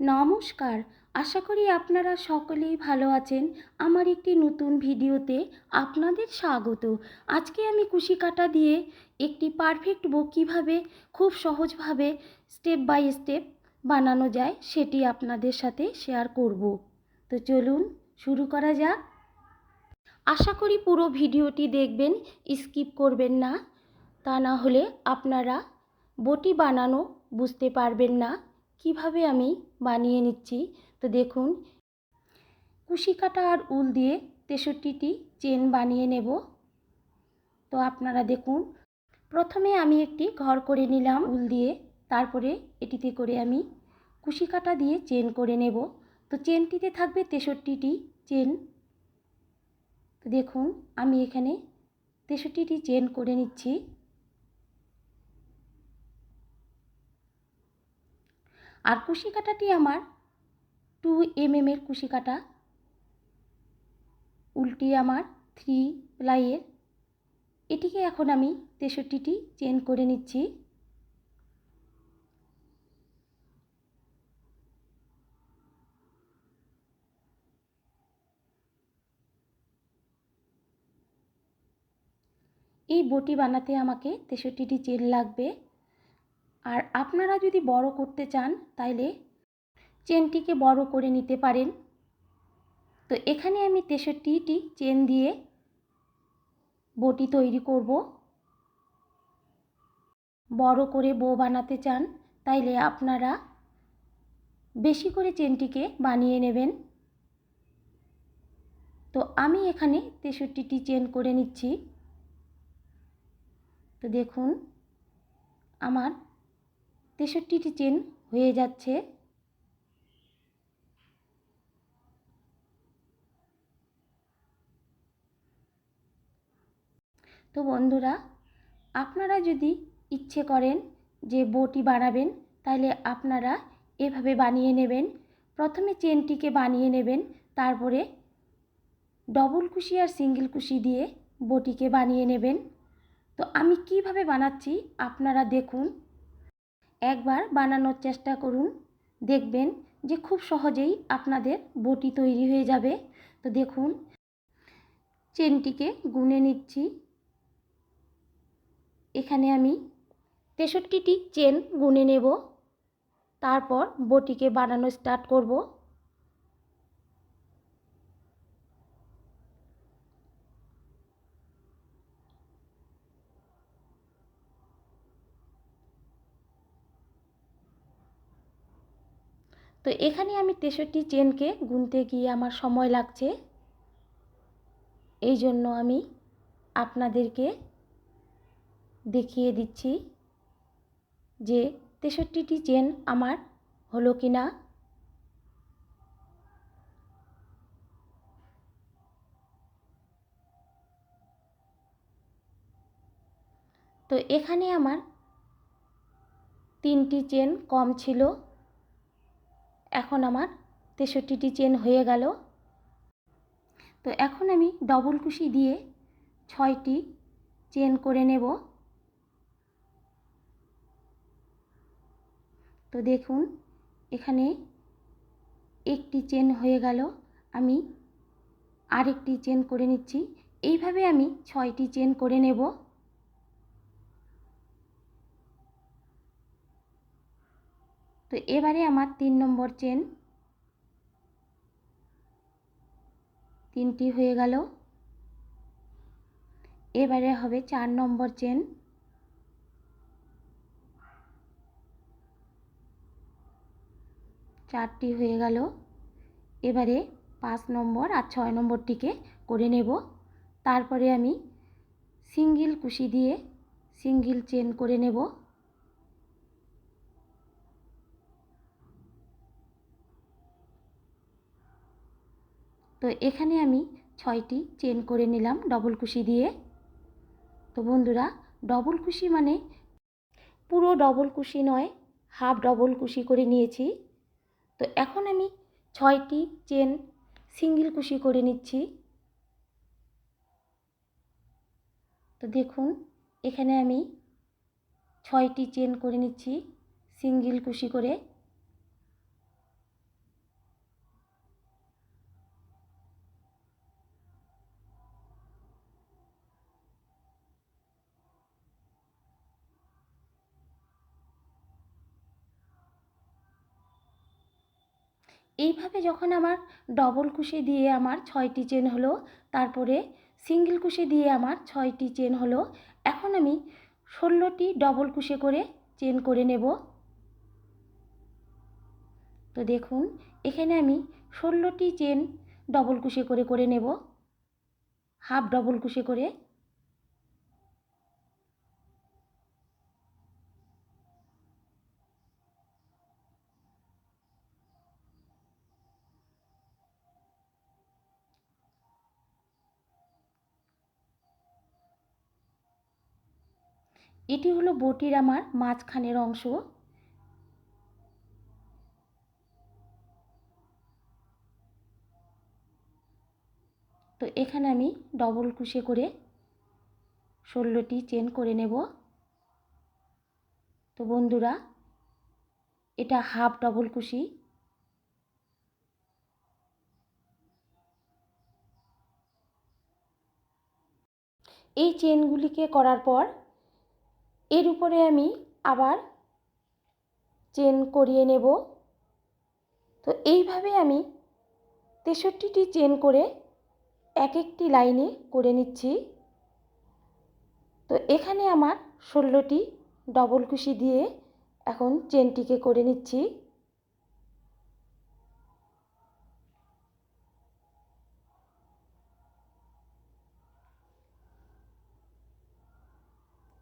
নমস্কার। আশা করি আপনারা সকলেই ভালো আছেন। আমার একটি নতুন ভিডিওতে আপনাদের স্বাগত। আজকে আমি কুশি কাটা দিয়ে একটি পারফেক্ট বো কীভাবে খুব সহজভাবে স্টেপ বাই স্টেপ বানানো যায় সেটি আপনাদের সাথে শেয়ার করব। তো চলুন শুরু করা যাক। আশা করি পুরো ভিডিওটি দেখবেন স্কিপ করবেন না। তা না হলে আপনারা বটি বানানো বুঝতে পারবেন না। কীভাবে আমি বানিয়ে নিচ্ছি? তো দেখুন, কুশি কাটা আর উল দিয়ে তেষট্টিটি চেন বানিয়ে নেব। তো আপনারা দেখুন, প্রথমে আমি একটি ঘর করে নিলাম উল দিয়ে। তারপরে এটিতে করে আমি কুশি কাটা দিয়ে চেন করে নেব। তো চেনটিতে থাকবে তেষট্টিটি চেন। দেখুন, আমি এখানে তেষট্টিটি চেন করে নিচ্ছি। আর কুশি কাটাটি আমার টু এম এর কুশি কাটা উল্টি আমার থ্রি প্লাইয়ের এটিকে এখন আমি তেষট্টিটি চেন করে নিচ্ছি। এই বটি বানাতে আমাকে তেষট্টিটি চেন লাগবে। আর আপনারা যদি বড় করতে চান, তাইলে চেনটিকে বড় করে নিতে পারেন। তো এখানে আমি তেষট্টিটি চেন দিয়ে বটি তৈরি করব। বড় করে বো বানাতে চান, তাইলে আপনারা বেশি করে চেনটিকে বানিয়ে নেবেন। তো আমি এখানে তেষট্টিটি চেন করে নিচ্ছি। তো দেখুন, আমার তেষট্টিটি চেন হয়ে যাচ্ছে। তো বন্ধুরা, আপনারা যদি ইচ্ছে করেন যে বটি বানাবেন তাহলে আপনারা এভাবে বানিয়ে নেবেন। প্রথমে চেনটিকে বানিয়ে নেবেন, তারপরে ডবল কুশি আর সিঙ্গেল কুশি দিয়ে বটিকে বানিয়ে নেবেন। তো আমি কীভাবে বানাচ্ছি, আপনারা দেখুন। একবার বানানোর চেষ্টা করুন। দেখবেন যে খুব সহজেই আপনাদের বটি তৈরি হয়ে যাবে। তো দেখুন, চেনটিকে গুনে নিচ্ছি। এখানে আমি তেষট্টিটি চেন গুনে নেব। তারপর বটিকে বানানো স্টার্ট করব। তো এখানে আমি তেষট্টি চেনকে গুনতে গিয়ে আমার সময় লাগছে। এই জন্য আমি আপনাদেরকে দেখিয়ে দিচ্ছি যে তেষট্টিটি চেন আমার হলো কি না। তো এখানে আমার তিনটি চেন কম ছিল। এখন আমার তেষট্টিটি চেন হয়ে গেল। তো এখন আমি ডবল কুশি দিয়ে ছয়টি চেন করে নেব। তো দেখুন, এখানে একটি চেন হয়ে গেল। আমি আরেকটি চেন করে নিচ্ছি। এইভাবে আমি ছয়টি চেন করে নেব। তো এবারে আমার তিন নম্বর চেন তিনটি হয়ে গেল। এবারে হবে চার নম্বর চেন চারটি হয়ে গেল। এবারে পাঁচ নম্বর আর ছয় নম্বরটিকে করে নেব। তারপরে আমি সিঙ্গেল কুশি দিয়ে সিঙ্গেল চেন করে নেব। তো এখানে আমি ছয়টি চেন করে নিলাম ডবল কুশি দিয়ে। তো বন্ধুরা ডবল কুশি মানে পুরো ডবল কুশি নয় হাফ ডবল কুশি করে নিয়েছি। তো এখন আমি ছয়টি চেন সিঙ্গেল কুশি করে নিচ্ছি। তো দেখুন, এখানে আমি ছয়টি চেন করে নিচ্ছি সিঙ্গেল কুশি করে। এইভাবে যখন আমার ডবল কুশি দিয়ে আমার ছয়টি চেন হলো, তারপরে সিঙ্গেল কুশি দিয়ে আমার ছয়টি চেন হলো, এখন আমি ষোলোটি ডবল কুশি করে চেন করে নেব। তো দেখুন, এখানে আমি ষোলোটি চেন ডবল কুশি করে করে নেব। হাফ ডবল কুশি করে এটি হলো বটির আমার মাঝখানের অংশ। তো এখানে আমি ডবল কুশে করে ষোলোটি চেন করে নেব। তো বন্ধুরা, এটা হাফ ডবল কুশি এই চেনগুলিকে করার পর এর উপরে আমি আবার চেন করিয়ে নেব। তো এইভাবে আমি তেষট্টিটি চেন করে এক একটি লাইনে করে নিচ্ছি। তো এখানে আমার ষোলোটি ডবল কুশি দিয়ে এখন চেনটিকে করে নিচ্ছি।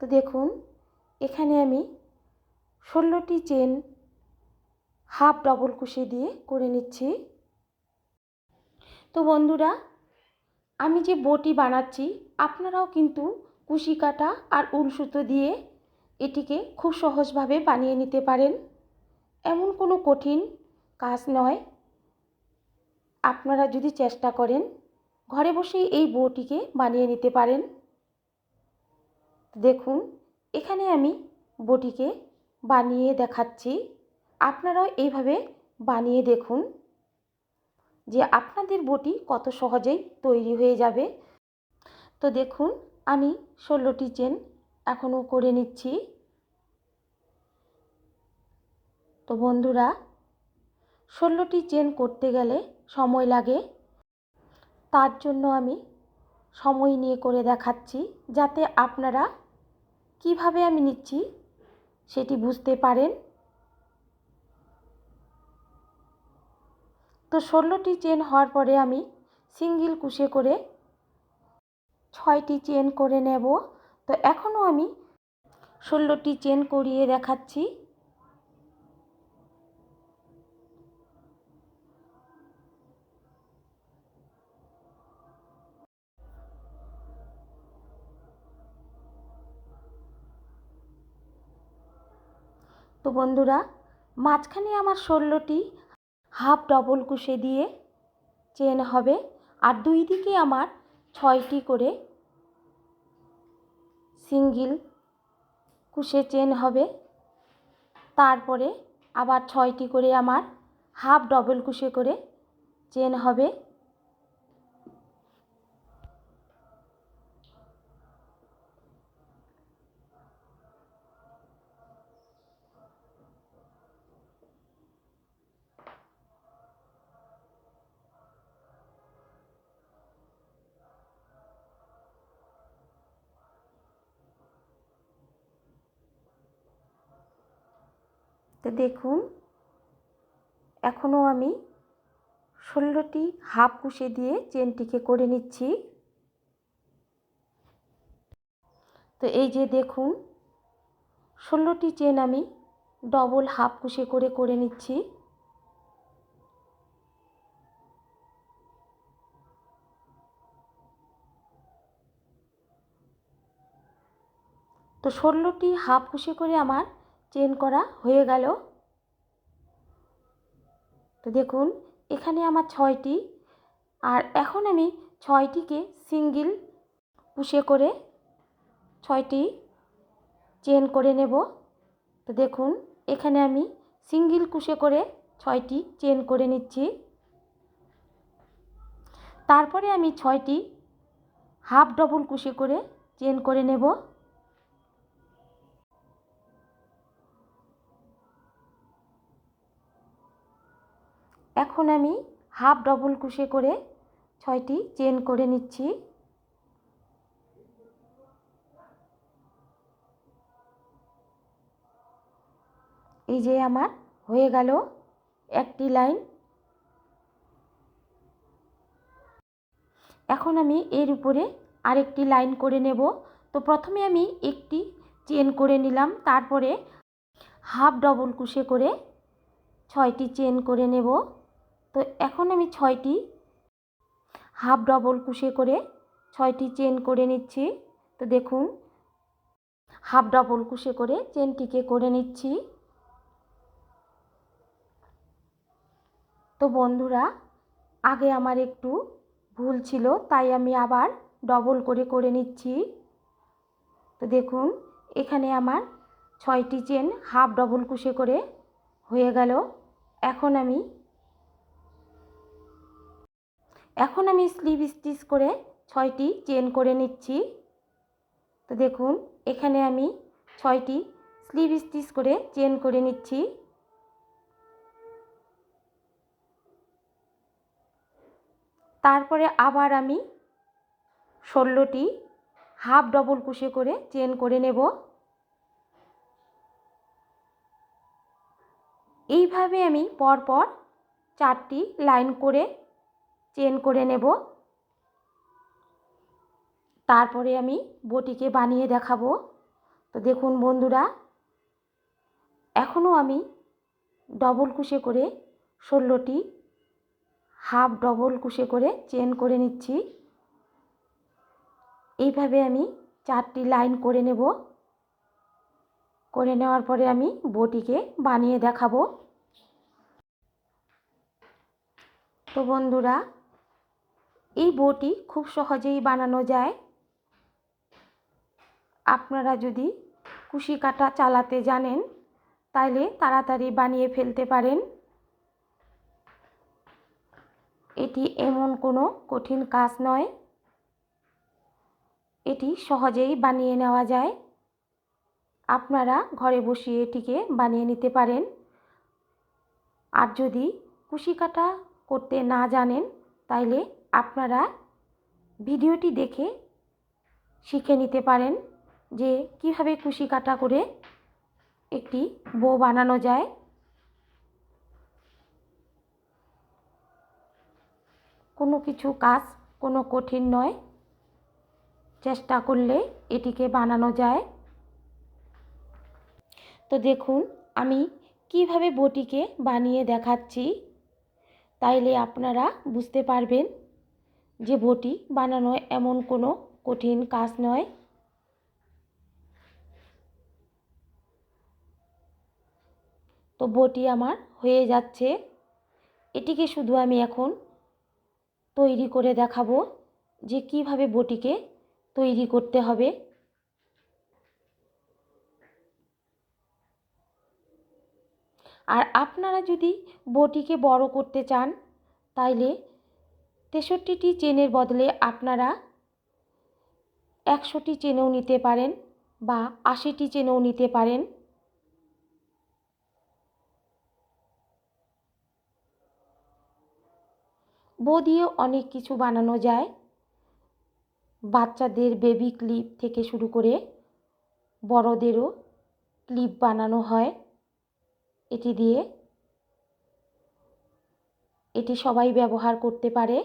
তো দেখুন এখানে আমি ষোলোটি চেন হাফ ডবল কুশি দিয়ে করে নিচ্ছি। তো বন্ধুরা, আমি যে বটি বানাচ্ছি, আপনারাও কিন্তু কুশি কাটা আর উল সুতো দিয়ে এটিকে খুব সহজভাবে বানিয়ে নিতে পারেন। এমন কোনো কঠিন কাজ নয়। আপনারা যদি চেষ্টা করেন, ঘরে বসেই এই বটিকে বানিয়ে নিতে পারেন। দেখুন এখানে আমি বটিকে বানিয়ে দেখাচ্ছি। আপনারাও এইভাবে বানিয়ে দেখুন যে আপনাদের বটি কত সহজেই তৈরি হয়ে যাবে। তো দেখুন, আমি ষোলোটি চেন এখনও করে নিচ্ছি। তো বন্ধুরা, ষোলোটি চেন করতে গেলে সময় লাগে। তার জন্য আমি সময় নিয়ে করে দেখাচ্ছি, যাতে আপনারা কীভাবে আমি নিচ্ছি সেটি বুঝতে পারেন? তো ষোলোটি চেন হওয়ার পরে আমি সিঙ্গেল কুশে করে ছয়টি চেন করে নেব। তো এখনও আমি ষোলোটি চেন করিয়ে দেখাচ্ছি। তো বন্ধুরা, মাঝখানে আমার ষোলোটি হাফ ডবল কুশে দিয়ে চেন হবে আর দুই দিকে আমার ছয়টি করে সিঙ্গেল কুশে চেন হবে। তারপরে আবার ছয়টি করে আমার হাফ ডবল কুশে করে চেন হবে। তো দেখুন, এখনও আমি ষোলোটি হাফ কুশে দিয়ে চেনটিকে করে নিচ্ছি। তো এই যে দেখুন, ষোলোটি চেন আমি ডবল হাফ কুশে করে করে নিচ্ছি। তো ষোলোটি হাফ কুশি করে আমার চেন করা হয়ে গেল। তো দেখুন, এখানে আমার ছয়টি। আর এখন আমি ছয়টিকে সিঙ্গেল পুষে করে ছয়টি চেন করে নেব। তো দেখুন, এখানে আমি সিঙ্গেল কুশে করে ছয়টি চেন করে নিচ্ছি। তারপরে আমি ছয়টি হাফ ডবল কুশি করে চেন করে নেব। এখন আমি হাফ ডবল কুশে করে ছয়টি চেন করে নিচ্ছি। এই যে আমার হয়ে গেল একটি লাইন। এখন আমি এর উপরে আরেকটি লাইন করে নেব। তো প্রথমে আমি একটি চেন করে নিলাম, তারপরে হাফ ডবল কুশে করে ছয়টি চেন করে নেব। তো এখন আমি ছয়টি, হাফ ডবল কুশে করে ছয়টি চেন করে নিচ্ছি। তো দেখুন, হাফ ডবল কুশে করে চেনটিকে করে নিচ্ছি। তো বন্ধুরা, আগে আমার একটু ভুল ছিল, তাই আমি আবার ডবল করে করে নিচ্ছি। তো দেখুন, এখানে আমার ছয়টি চেন হাফ ডবল কুশে করে হয়ে গেল। এখন আমি এখন আমি স্লিভ স্টিচ করে ছয়টি চেন করে নিচ্ছি। তো দেখুন, এখানে আমি ছয়টি স্লিভ স্টিচ করে চেন করে নিচ্ছি। তারপরে আবার আমি ষোলোটি হাফ ডবল কুশি করে চেন করে নেব। এইভাবে আমি পরপর চারটি লাইন করে চেন করে নেব। তারপরে আমি বটিকে বানিয়ে দেখাবো। তো দেখুন বন্ধুরা, এখনও আমি ডবল কুশে করে ষোলোটি হাফ ডবল কুশে করে চেন করে নিচ্ছি। এইভাবে আমি চারটি লাইন করে নেব। করে নেওয়ার পরে আমি বটিকে বানিয়ে দেখাবো। তো বন্ধুরা এই বটি খুব সহজেই বানানো যায়। আপনারা যদি কুশি কাটা চালাতে জানেন তাহলে তাড়াতাড়ি বানিয়ে ফেলতে পারেন। এটি এমন কোনো কঠিন কাজ নয়। এটি সহজেই বানিয়ে নেওয়া যায়। আপনারা ঘরে বসিয়ে এটিকে বানিয়ে নিতে পারেন। আর যদি কুশি কাটা করতে না জানেন, তাইলে আপনারা ভিডিওটি দেখে শিখে নিতে পারেন যে কীভাবে কুশি কাটা করে একটি বো বানানো যায়। কোনো কিছু কাজ কোনো কঠিন নয়। চেষ্টা করলে এটিকে বানানো যায়। তো দেখুন, আমি কীভাবে বটিকে বানিয়ে দেখাচ্ছি, তাইলে আপনারা বুঝতে পারবেন। যে বটি বানানো এমন কোনো কঠিন কাজ নয়। তো বটি আমার হয়ে যাচ্ছে। এটিকে শুধু আমি এখন তৈরি করে দেখাবো যে কীভাবে বটিকে তৈরি করতে হবে। আর আপনারা যদি বটিকে বড় করতে চান, তাইলে তেষট্টিটি চেনের বদলে আপনারা একশোটি চেনেও নিতে পারেন বা আশিটি চেনেও নিতে পারেন। বো দিয়ে অনেক কিছু বানানো যায়। বাচ্চাদের বেবি ক্লিপ থেকে শুরু করে বড়দেরও ক্লিপ বানানো হয় এটি দিয়ে। এটি সবাই ব্যবহার করতে পারে।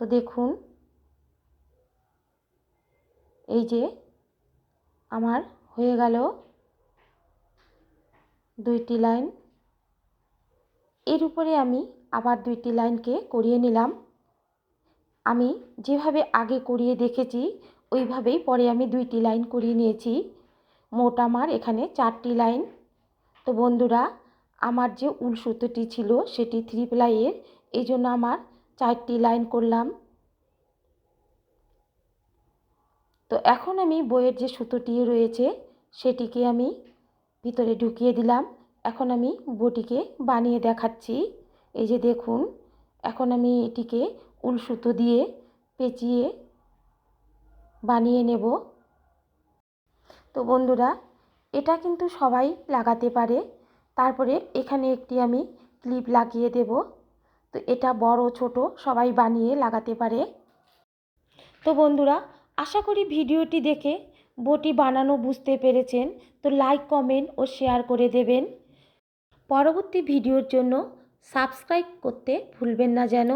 তো দেখুন, এই যে আমার হয়ে গেল দুইটি লাইন। এর উপরে আমি আবার দুইটি লাইনকে করিয়ে নিলাম। আমি যেভাবে আগে করিয়ে দেখেছি, ওইভাবেই পরে আমি দুইটি লাইন করিয়ে নিয়েছি। মোট আমার এখানে চারটি লাইন। তো বন্ধুরা, আমার যে উল সুতোটি ছিল, সেটি থ্রি প্লাইয়ের এই জন্য আমার চারটি লাইন করলাম। তো এখন আমি বইয়ের যে সুতোটি রয়েছে, সেটিকে আমি ভিতরে ঢুকিয়ে দিলাম। এখন আমি বটিকে বানিয়ে দেখাচ্ছি। এই যে দেখুন, এখন আমি এটিকে উল সুতো দিয়ে পেঁচিয়ে বানিয়ে নেব। তো বন্ধুরা, এটা কিন্তু সবাই লাগাতে পারে। তারপরে এখানে একটি আমি ক্লিপ লাগিয়ে দেব। তো এটা বড়, ছোট, সবাই বানিয়ে লাগাতে পারে। তো বন্ধুরা, আশা করি ভিডিওটি দেখে বটি বানানো বুঝতে পেরেছেন। তো লাইক কমেন্ট ও শেয়ার করে দেবেন। পরবর্তী ভিডিওর জন্য সাবস্ক্রাইব করতে ভুলবেন না যেন।